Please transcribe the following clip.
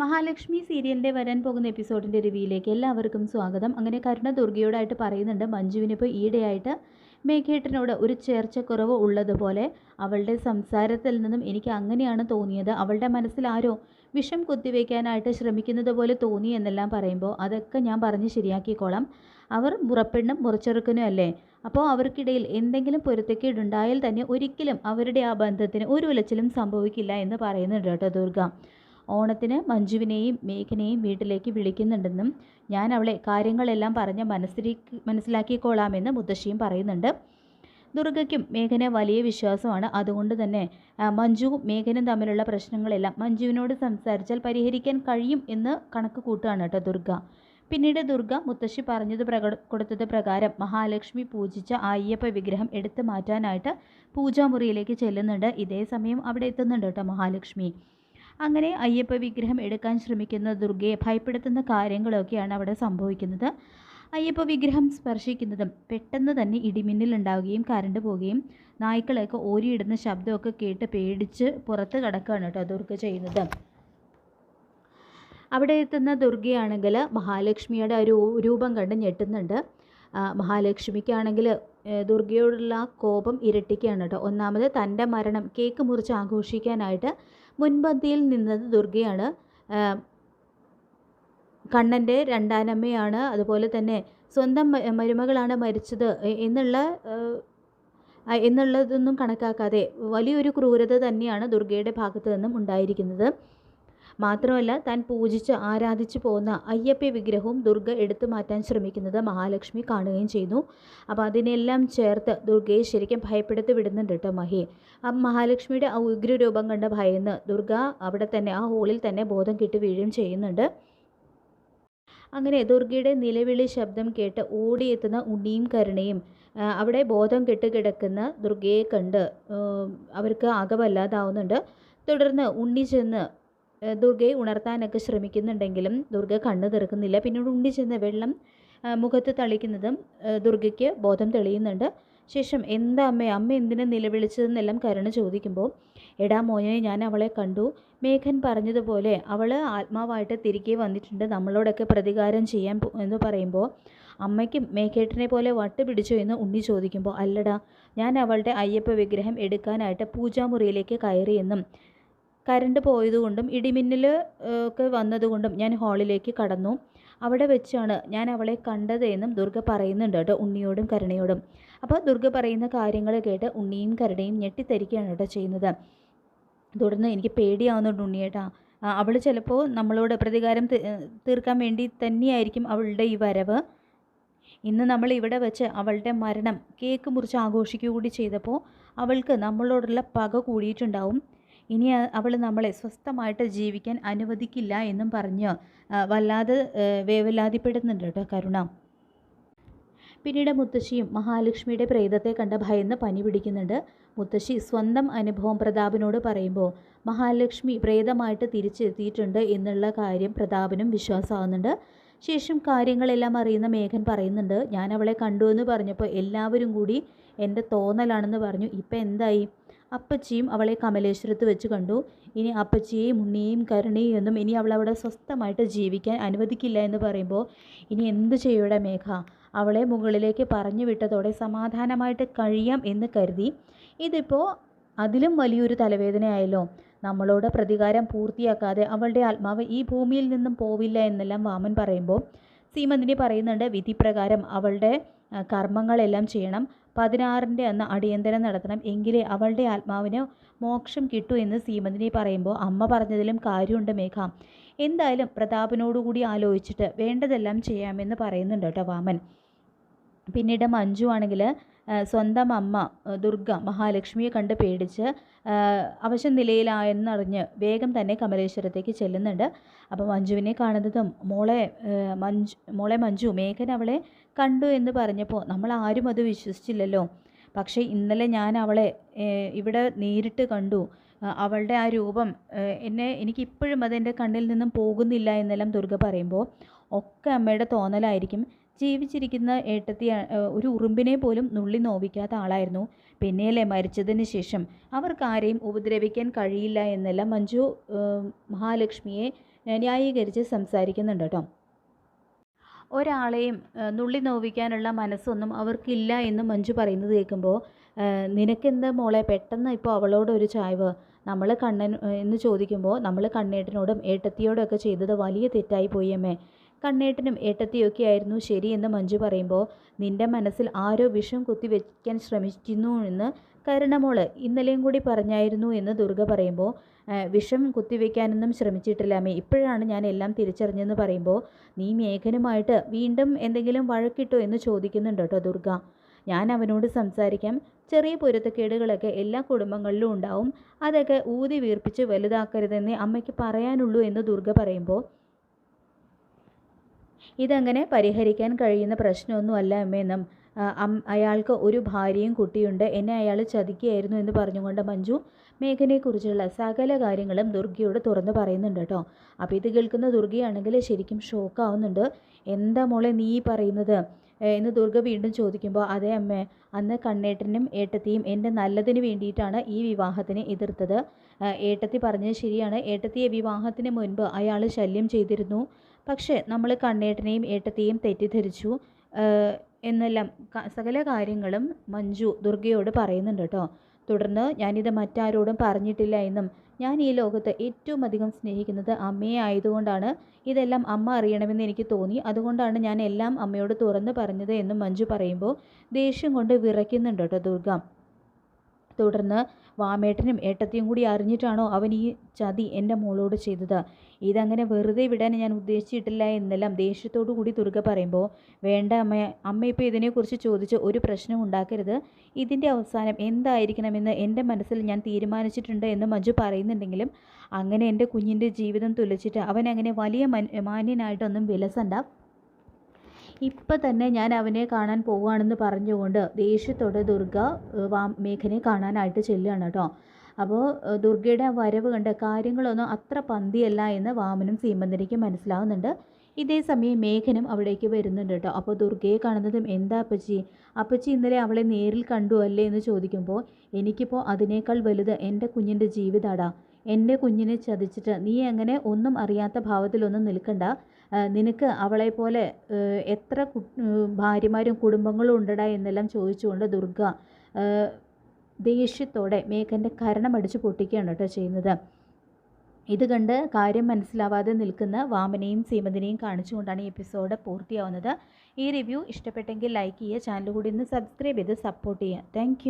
മഹാലക്ഷ്മി സീരിയലിന്റെ വരാൻ പോകുന്ന എപ്പിസോഡിന്റെ റിവ്യൂയിലേക്ക് എല്ലാവർക്കും സ്വാഗതം. അങ്ങനെ കരുണ ദുർഗയോടായിട്ട് പറയുന്നുണ്ട് മഞ്ജുവിനിപ്പോൾ ഈയിടെയായിട്ട് മേഘേട്ടനോട് ഒരു ചേർച്ചക്കുറവ് ഉള്ളതുപോലെ അവളുടെ സംസാരത്തിൽ നിന്നും എനിക്ക് അങ്ങനെയാണ് തോന്നിയത്. അവളുടെ മനസ്സിൽ ആരോ വിഷം കുത്തിവെക്കാനായിട്ട് ശ്രമിക്കുന്നത് പോലെ തോന്നി എന്നെല്ലാം പറയുമ്പോൾ അതൊക്കെ ഞാൻ പറഞ്ഞ് ശരിയാക്കിക്കോളാം. അവർ മുറപ്പെണ്ണും മുറച്ചെറുക്കനും അല്ലേ? അപ്പോൾ അവർക്കിടയിൽ എന്തെങ്കിലും പൊരുത്തക്കേടുണ്ടായാൽ തന്നെ ഒരിക്കലും അവരുടെ ആ ബന്ധത്തിന് ഒരു ഉലച്ചിലും സംഭവിക്കില്ല എന്ന് പറയുന്നുണ്ട് കേട്ടോ ദുർഗ. ഓണത്തിന് മഞ്ജുവിനെയും മേഘനെയും വീട്ടിലേക്ക് വിളിക്കുന്നുണ്ടെന്നും ഞാൻ അവളെ കാര്യങ്ങളെല്ലാം പറഞ്ഞ് മനസ്സിലി മനസ്സിലാക്കിക്കോളാമെന്ന് മുത്തശ്ശിയും പറയുന്നുണ്ട്. ദുർഗയ്ക്കും മേഘനെ വലിയ വിശ്വാസമാണ്. അതുകൊണ്ട് തന്നെ മഞ്ജുവും മേഘനും തമ്മിലുള്ള പ്രശ്നങ്ങളെല്ലാം മഞ്ജുവിനോട് സംസാരിച്ചാൽ പരിഹരിക്കാൻ കഴിയും എന്ന് കണക്ക് കൂട്ടുകയാണ് കേട്ടോ ദുർഗ. പിന്നീട് ദുർഗ മുത്തശ്ശി പറഞ്ഞത് പ്രക കൊടുത്തത് പ്രകാരം മഹാലക്ഷ്മി പൂജിച്ച അയ്യപ്പ വിഗ്രഹം എടുത്തു മാറ്റാനായിട്ട് പൂജാമുറിയിലേക്ക് ചെല്ലുന്നുണ്ട്. ഇതേ സമയം അവിടെ എത്തുന്നുണ്ട് കേട്ടോ മഹാലക്ഷ്മി. അങ്ങനെ അയ്യപ്പ വിഗ്രഹം എടുക്കാൻ ശ്രമിക്കുന്ന ദുർഗയെ ഭയപ്പെടുത്തുന്ന കാര്യങ്ങളൊക്കെയാണ് അവിടെ സംഭവിക്കുന്നത്. അയ്യപ്പ വിഗ്രഹം സ്പർശിക്കുന്നതും പെട്ടെന്ന് തന്നെ ഇടിമിന്നൽ ഉണ്ടാവുകയും കരണ്ട് പോവുകയും നായ്ക്കളൊക്കെ ഓരിയിടുന്ന ശബ്ദമൊക്കെ കേട്ട് പേടിച്ച് പുറത്ത് കിടക്കുകയാണ് കേട്ടോ ദുർഗ ചെയ്യുന്നത്. അവിടെ എത്തുന്ന ദുർഗയാണെങ്കിൽ മഹാലക്ഷ്മിയുടെ ഒരു രൂപം കണ്ട് ഞെട്ടുന്നുണ്ട്. മഹാലക്ഷ്മിക്കാണെങ്കിൽ ദുർഗയോടുള്ള കോപം ഇരട്ടിക്കുകയാണ് കേട്ടോ. ഒന്നാമത് തന്റെ മരണം കേക്ക് മുറിച്ച് ആഘോഷിക്കാനായിട്ട് മുൻപന്തിയിൽ നിന്നത് ദുർഗയാണ്. കണ്ണന്റെ രണ്ടാനമ്മയാണ്. അതുപോലെ തന്നെ സ്വന്തം മരുമകളാണ് മരിച്ചത് എന്നുള്ള എന്നുള്ളതൊന്നും കണക്കാക്കാതെ വലിയൊരു ക്രൂരത തന്നെയാണ് ദുർഗയുടെ ഭാഗത്തു നിന്നും ഉണ്ടായിരിക്കുന്നത്. മാത്രമല്ല താൻ പൂജിച്ച് ആരാധിച്ചു പോകുന്ന അയ്യപ്പ വിഗ്രഹവും ദുർഗ എടുത്തു മാറ്റാൻ ശ്രമിക്കുന്നത് മഹാലക്ഷ്മി കാണുകയും ചെയ്യുന്നു. അപ്പോൾ അതിനെല്ലാം ചേർത്ത് ദുർഗയെ ശരിക്കും ഭയപ്പെടുത്തി വിടുന്നുണ്ട് കേട്ടോ മഹി. ആ മഹാലക്ഷ്മിയുടെ ആ ഉഗ്രരൂപം കണ്ട് ഭയന്ന് ദുർഗ അവിടെ തന്നെ ആ ഹോളിൽ തന്നെ ബോധം കിട്ടി വീഴുകയും ചെയ്യുന്നുണ്ട്. അങ്ങനെ ദുർഗയുടെ നിലവിളി ശബ്ദം കേട്ട് ഓടിയെത്തുന്ന ഉണ്ണിയും കരുണയും അവിടെ ബോധം കെട്ട് കിടക്കുന്ന ദുർഗയെ കണ്ട് അവർക്ക് അകവല്ലാതാവുന്നുണ്ട് തുടർന്ന് ഉണ്ണി ചെന്ന് ദുർഗയെ ഉണർത്താനൊക്കെ ശ്രമിക്കുന്നുണ്ടെങ്കിലും ദുർഗ കണ്ണു തീർക്കുന്നില്ല പിന്നീട് ഉണ്ടി ചെന്ന് വെള്ളം മുഖത്ത് തളിക്കുന്നതും ദുർഗയ്ക്ക് ബോധം തെളിയുന്നുണ്ട്. ശേഷം എന്താ അമ്മ അമ്മ എന്തിനെ നിലവിളിച്ചതെന്നെല്ലാം കരുണ ചോദിക്കുമ്പോൾ എടാ മോനെ ഞാൻ അവളെ കണ്ടു. മേഘൻ പറഞ്ഞതുപോലെ അവൾ ആത്മാവായിട്ട് തിരികെ വന്നിട്ടുണ്ട്. നമ്മളോടൊക്കെ പ്രതികാരം ചെയ്യാൻ എന്ന് പറയുമ്പോൾ അമ്മയ്ക്കും മേഘേട്ടനെ പോലെ വട്ട് പിടിച്ചോ എന്ന് ഉണ്ണി ചോദിക്കുമ്പോൾ അല്ലടാ ഞാൻ അവളുടെ അയ്യപ്പ വിഗ്രഹം എടുക്കാനായിട്ട് പൂജാമുറിയിലേക്ക് കയറിയെന്നും കരണ്ട് പോയതുകൊണ്ടും ഇടിമിന്നൽ ഒക്കെ വന്നതുകൊണ്ടും ഞാൻ ഹാളിലേക്ക് കടന്നു. അവിടെ വെച്ചാണ് ഞാൻ അവളെ കണ്ടത് എന്നും ദുർഗ പറയുന്നുണ്ട് കേട്ടോ ഉണ്ണിയോടും കരുണയോടും. അപ്പോൾ ദുർഗ പറയുന്ന കാര്യങ്ങൾ കേട്ട് ഉണ്ണിയും കരുണയും ഞെട്ടിത്തരിക്കുകയാണ് കേട്ടോ ചെയ്യുന്നത്. തുടർന്ന് എനിക്ക് പേടിയാവുന്നുണ്ട് ഉണ്ണിയേട്ടാ അവൾ ചിലപ്പോൾ നമ്മളോട് പ്രതികാരം തീർക്കാൻ വേണ്ടി തന്നെയായിരിക്കും അവളുടെ ഈ വരവ്. ഇന്ന് നമ്മൾ ഇവിടെ വെച്ച് അവളുടെ മരണം കേക്ക് മുറിച്ച് ആഘോഷിക്കുക കൂടി ചെയ്തപ്പോൾ അവൾക്ക് നമ്മളോടുള്ള പക കൂടിയിട്ടുണ്ടാവും. ഇനി അവൾ നമ്മളെ സ്വസ്ഥമായിട്ട് ജീവിക്കാൻ അനുവദിക്കില്ല എന്നും പറഞ്ഞ് വല്ലാതെ വേവലാതിപ്പെടുന്നുണ്ട് കേട്ടോ കരുണ. പിന്നീട് മുത്തശ്ശിയും മഹാലക്ഷ്മിയുടെ പ്രേതത്തെ കണ്ട് ഭയന്ന് പനി പിടിക്കുന്നുണ്ട്. മുത്തശ്ശി സ്വന്തം അനുഭവം പ്രതാപനോട് പറയുമ്പോൾ മഹാലക്ഷ്മി പ്രേതമായിട്ട് തിരിച്ചെത്തിയിട്ടുണ്ട് എന്നുള്ള കാര്യം പ്രതാപനും വിശ്വാസമാകുന്നുണ്ട്. ശേഷം കാര്യങ്ങളെല്ലാം അറിയുന്ന മേഘൻ പറയുന്നുണ്ട് ഞാൻ അവളെ കണ്ടു എന്ന് പറഞ്ഞപ്പോൾ എല്ലാവരും കൂടി എന്റെ തോന്നലാണെന്ന് പറഞ്ഞു. ഇപ്പം എന്തായി? അപ്പച്ചിയും അവളെ കമലേശ്വരത്ത് വെച്ച് കണ്ടു. ഇനി അപ്പച്ചിയെയും ഉണ്ണിയെയും കരുണയും ഒന്നും ഇനി അവളവിടെ സ്വസ്ഥമായിട്ട് ജീവിക്കാൻ അനുവദിക്കില്ല എന്ന് പറയുമ്പോൾ ഇനി എന്ത് ചെയ്യൂടെ മേഘ? അവളെ മുകളിലേക്ക് പറഞ്ഞു വിട്ടതോടെ സമാധാനമായിട്ട് കഴിയാം എന്ന് കരുതി. ഇതിപ്പോൾ അതിലും വലിയൊരു തലവേദനയായല്ലോ. നമ്മളോട് പ്രതികാരം പൂർത്തിയാക്കാതെ അവളുടെ ആത്മാവ് ഈ ഭൂമിയിൽ നിന്നും പോവില്ല എന്നെല്ലാം വാമൻ പറയുമ്പോൾ സീമന്തിനി പറയുന്നുണ്ട് വിധിപ്രകാരം അവളുടെ കർമ്മങ്ങളെല്ലാം ചെയ്യണം. പതിനാറിന്റെ അന്ന് അടിയന്തരം നടത്തണം. എങ്കിലേ അവളുടെ ആത്മാവിന് മോക്ഷം കിട്ടൂ എന്ന് സീമന്തിനി പറയുമ്പോൾ അമ്മ പറഞ്ഞതിലും കാര്യമുണ്ട് മേഘ. എന്തായാലും പ്രതാപനോടുകൂടി ആലോചിച്ചിട്ട് വേണ്ടതെല്ലാം ചെയ്യാമെന്ന് പറയുന്നുണ്ട് കേട്ടോ വാമൻ. പിന്നീട് മഞ്ജു ആണെങ്കിൽ സ്വന്തം അമ്മ ദുർഗ മഹാലക്ഷ്മിയെ കണ്ട് പേടിച്ച് അവശ നിലയിലായെന്നറിഞ്ഞ് വേഗം തന്നെ കമലേശ്വരത്തേക്ക് ചെല്ലുന്നുണ്ട്. അപ്പോൾ മഞ്ജുവിനെ കാണുന്നതും മോളെ മഞ്ജു മോളെ മഞ്ജു മേഘൻ അവളെ കണ്ടു എന്ന് പറഞ്ഞപ്പോൾ നമ്മൾ ആരും അത് വിശ്വസിച്ചില്ലല്ലോ. പക്ഷേ ഇന്നലെ ഞാൻ അവളെ ഇവിടെ നേരിട്ട് കണ്ടു. അവളുടെ ആ രൂപം എന്നെ എനിക്കിപ്പോഴും അതെന്റെ കണ്ണിൽ നിന്നും പോകുന്നില്ല എന്നെല്ലാം ദുർഗ പറയുമ്പോൾ ഒക്കെ അമ്മയുടെ തോന്നലായിരിക്കും. ജീവിച്ചിരിക്കുന്ന ഏട്ടത്തി ഒരു ഉറുമ്പിനെ പോലും നുള്ളി നോവിക്കാത്ത ആളായിരുന്നു. പിന്നെയല്ലേ മരിച്ചതിന് ശേഷം അവർക്ക് ആരെയും ഉപദ്രവിക്കാൻ കഴിയില്ല എന്നെല്ലാം മഞ്ജു മഹാലക്ഷ്മിയെ ന്യായീകരിച്ച് സംസാരിക്കുന്നുണ്ട് കേട്ടോ. ഒരാളെയും നുള്ളി നോവിക്കാനുള്ള മനസ്സൊന്നും അവർക്കില്ല എന്ന് മഞ്ജു പറയുന്നത് കേൾക്കുമ്പോൾ നിനക്കെന്താ മോളെ പെട്ടെന്ന് ഇപ്പോൾ അവളോട് ഒരു ചായ്വ്? നമ്മൾ കണ്ണൻ എന്ന് ചോദിക്കുമ്പോൾ നമ്മൾ കണ്ണേട്ടനോടും ഏട്ടത്തിയോടും ഒക്കെ ചെയ്തത് വലിയ തെറ്റായി പോയി അമ്മേ. കണ്ണേട്ടനും ഏട്ടത്തിയൊക്കെയായിരുന്നു ശരിയെന്ന് മഞ്ജു പറയുമ്പോൾ നിന്റെ മനസ്സിൽ ആരോ വിഷം കുത്തിവെക്കാൻ ശ്രമിക്കുന്നു എന്ന് കരുണമോൾ ഇന്നലെയും കൂടി പറഞ്ഞായിരുന്നു എന്ന് ദുർഗ പറയുമ്പോൾ വിഷം കുത്തിവെക്കാനൊന്നും ശ്രമിച്ചിട്ടില്ലാമേ ഇപ്പോഴാണ് ഞാൻ എല്ലാം തിരിച്ചറിഞ്ഞെന്ന് പറയുമ്പോൾ നീ മേഘനുമായിട്ട് വീണ്ടും എന്തെങ്കിലും വഴക്കിട്ടോ എന്ന് ചോദിക്കുന്നുണ്ട് കേട്ടോ ദുർഗ. ഞാൻ അവനോട് സംസാരിക്കാം. ചെറിയ പൊരുത്തക്കേടുകളൊക്കെ എല്ലാ കുടുംബങ്ങളിലും ഉണ്ടാവും. അതൊക്കെ ഊതി വീർപ്പിച്ച് വലുതാക്കരുതെന്നേ അമ്മയ്ക്ക് പറയാനുള്ളൂ എന്ന് ദുർഗ പറയുമ്പോൾ ഇതങ്ങനെ പരിഹരിക്കാൻ കഴിയുന്ന പ്രശ്നമൊന്നുമല്ല അമ്മയെന്നും അയാൾക്ക് ഒരു ഭാര്യയും കുട്ടിയുണ്ട്. എന്നെ അയാൾ ചതിക്കുകയായിരുന്നു എന്ന് പറഞ്ഞുകൊണ്ട് മഞ്ജു മേഘനെക്കുറിച്ചുള്ള സകല കാര്യങ്ങളും ദുർഗയോട് തുറന്നു പറയുന്നുണ്ട് കേട്ടോ. അപ്പോൾ ഇത് കേൾക്കുന്ന ദുർഗയാണെങ്കിൽ ശരിക്കും ഷോക്കാവുന്നുണ്ട്. എന്താ മോളെ നീ പറയുന്നത്? എന്ന് ദുർഗ വീണ്ടും ചോദിക്കുമ്പോൾ അതേ അമ്മ അന്ന് കണ്ണേട്ടനും ഏട്ടത്തിയും എന്റെ നല്ലതിന് വേണ്ടിയിട്ടാണ് ഈ വിവാഹത്തിനെ എതിർത്തത്. ഏട്ടത്തി പറഞ്ഞത് ശരിയാണ്. ഏട്ടത്തിയെ വിവാഹത്തിന് മുൻപ് അയാൾ ശല്യം ചെയ്തിരുന്നു. പക്ഷേ നമ്മൾ കണ്ണേട്ടനെയും ഏട്ടത്തെയും തെറ്റിദ്ധരിച്ചു എന്നെല്ലാം സകല കാര്യങ്ങളും മഞ്ജു ദുർഗയോട് പറയുന്നുണ്ട് കേട്ടോ. തുടർന്ന് ഞാനിത് മറ്റാരോടും പറഞ്ഞിട്ടില്ല എന്നും ഞാൻ ഈ ലോകത്ത് ഏറ്റവും അധികം സ്നേഹിക്കുന്നത് അമ്മയെ ആയതുകൊണ്ടാണ്. ഇതെല്ലാം അമ്മ അറിയണമെന്ന് എനിക്ക് തോന്നി. അതുകൊണ്ടാണ് ഞാൻ എല്ലാം അമ്മയോട് തുറന്ന് പറഞ്ഞത് എന്നും മഞ്ജു പറയുമ്പോൾ ദേഷ്യം കൊണ്ട് വിറയ്ക്കുന്നുണ്ട് കേട്ടോ ദുർഗ. തുടർന്ന് വാമേട്ടനും ഏട്ടത്തിയും കൂടി അറിഞ്ഞിട്ടാണോ അവൻ ഈ ചതി എന്റെ മോളോട് ചെയ്തത്? ഇതങ്ങനെ വെറുതെ വിടാൻ ഞാൻ ഉദ്ദേശിച്ചിട്ടില്ല എന്നെല്ലാം ദേഷ്യത്തോടു കൂടി ദുർഗ പറയുമ്പോൾ വേണ്ട അമ്മ അമ്മ ഇപ്പോൾ ഇതിനെക്കുറിച്ച് ചോദിച്ച് ഒരു പ്രശ്നം ഉണ്ടാക്കരുത്. ഇതിന്റെ അവസാനം എന്തായിരിക്കണമെന്ന് എന്റെ മനസ്സിൽ ഞാൻ തീരുമാനിച്ചിട്ടുണ്ട് എന്ന് മഞ്ജു പറയുന്നുണ്ടെങ്കിലും അങ്ങനെ എന്റെ കുഞ്ഞിന്റെ ജീവിതം തുലച്ചിട്ട് അവൻ അങ്ങനെ വലിയ മാന്യനായിട്ടൊന്നും വിലസണ്ട. ഇപ്പം തന്നെ ഞാൻ അവനെ കാണാൻ പോവുകയാണെന്ന് പറഞ്ഞുകൊണ്ട് ദേഷ്യത്തോടെ ദുർഗ മേഘനെ കാണാനായിട്ട് ചെല്ലുകയാണ് കേട്ടോ. അപ്പോൾ ദുർഗയുടെ വരവ് കണ്ട് കാര്യങ്ങളൊന്നും അത്ര പന്തിയല്ല എന്ന് വാമനും സീമന്തനിക്കും മനസ്സിലാവുന്നുണ്ട്. ഇതേ സമയം മേഘനും അവിടേക്ക് വരുന്നുണ്ട് കേട്ടോ. അപ്പോൾ ദുർഗയെ കാണുന്നതും എന്താ അപ്പച്ചി? അപ്പച്ചി ഇന്നലെ അവളെ നേരിൽ കണ്ടു അല്ലേ എന്ന് ചോദിക്കുമ്പോൾ എനിക്കിപ്പോൾ അതിനേക്കാൾ വലുത് എന്റെ കുഞ്ഞിന്റെ ജീവിതാടാ. എന്റെ കുഞ്ഞിനെ ചതിച്ചിട്ട് നീ അങ്ങനെ ഒന്നും അറിയാത്ത ഭാവത്തിലൊന്നും നിൽക്കണ്ട. നിനക്ക് അവളെ പോലെ എത്ര ഭാര്യമാരും കുടുംബങ്ങളും ഉണ്ടടാ എന്നെല്ലാം ചോദിച്ചുകൊണ്ട് ദുർഗ ദേഷ്യത്തോടെ മേഘന്റെ കരണമടിച്ച് പൊട്ടിക്കുകയാണ് കേട്ടോ ചെയ്യുന്നത്. ഇത് കണ്ട് കാര്യം മനസ്സിലാവാതെ നിൽക്കുന്ന വാമനെയും സീമതിനെയും കാണിച്ചുകൊണ്ടാണ് ഈ എപ്പിസോഡ് പൂർത്തിയാവുന്നത്. ഈ റിവ്യൂ ഇഷ്ടപ്പെട്ടെങ്കിൽ ലൈക്ക് ചെയ്യുക ചാനൽ കൂടി ഒന്ന് സബ്സ്ക്രൈബ് ചെയ്ത് സപ്പോർട്ട് ചെയ്യുക. താങ്ക്